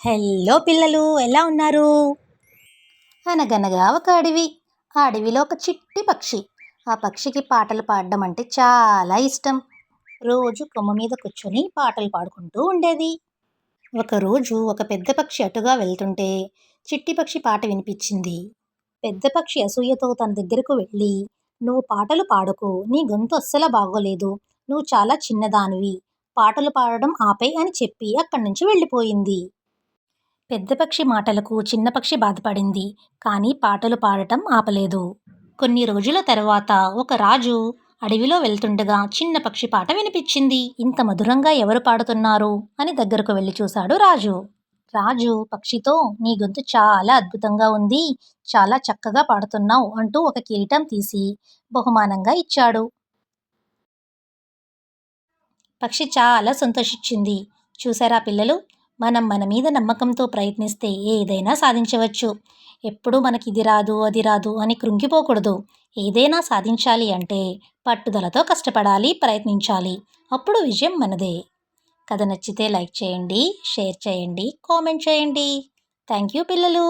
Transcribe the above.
Hello పిల్లలు ఎలా ఉన్నారు? అనగనగా ఒక అడవి. ఆ అడవిలో ఒక చిట్టి పక్షి. ఆ పక్షికి పాటలు పాడడం అంటే చాలా ఇష్టం. రోజు కొమ్మ మీద కూర్చొని పాటలు పాడుకుంటూ ఉండేది. ఒకరోజు ఒక పెద్ద పక్షి అటుగా వెళ్తుంటే చిట్టి పక్షి పాట వినిపించింది. పెద్ద పక్షి అసూయతో తన దగ్గరకు వెళ్ళి నువ్వు పాటలు పాడకు. నీ గొంతు అస్సలు బాగోలేదు. నువ్వు చాలా చిన్నదానివి. పాటలు పాడడం ఆపే అని చెప్పి అక్కడి నుంచి వెళ్ళిపోయింది. పెద్ద పక్షి మాటలకు చిన్న పక్షి బాధపడింది. కానీ పాటలు పాడటం ఆపలేదు. కొన్ని రోజుల తర్వాత ఒక రాజు అడవిలో వెళ్తుండగా చిన్న పక్షి పాట వినిపించింది. ఇంత మధురంగా ఎవరు పాడుతున్నారు? అని దగ్గరకు వెళ్ళి చూశాడు రాజు. రాజు పక్షితో నీ గొంతు చాలా అద్భుతంగా ఉంది. చాలా చక్కగా పాడుతున్నావు అంటూ ఒక కిరీటం తీసి బహుమానంగా ఇచ్చాడు. పక్షి చాలా సంతోషించింది. చూసారా పిల్లలు? మనం మన మీద నమ్మకంతో ప్రయత్నిస్తే ఏదైనా సాధించవచ్చు. ఎప్పుడూ మనకి ఇది రాదు అది రాదు అని కృంగిపోకూడదు. ఏదైనా సాధించాలి అంటే పట్టుదలతో కష్టపడాలి ప్రయత్నించాలి. అప్పుడు విజయం మనదే. కథ నచ్చితే లైక్ చేయండి షేర్ చేయండి కామెంట్ చేయండి. థ్యాంక్ యూ పిల్లలు.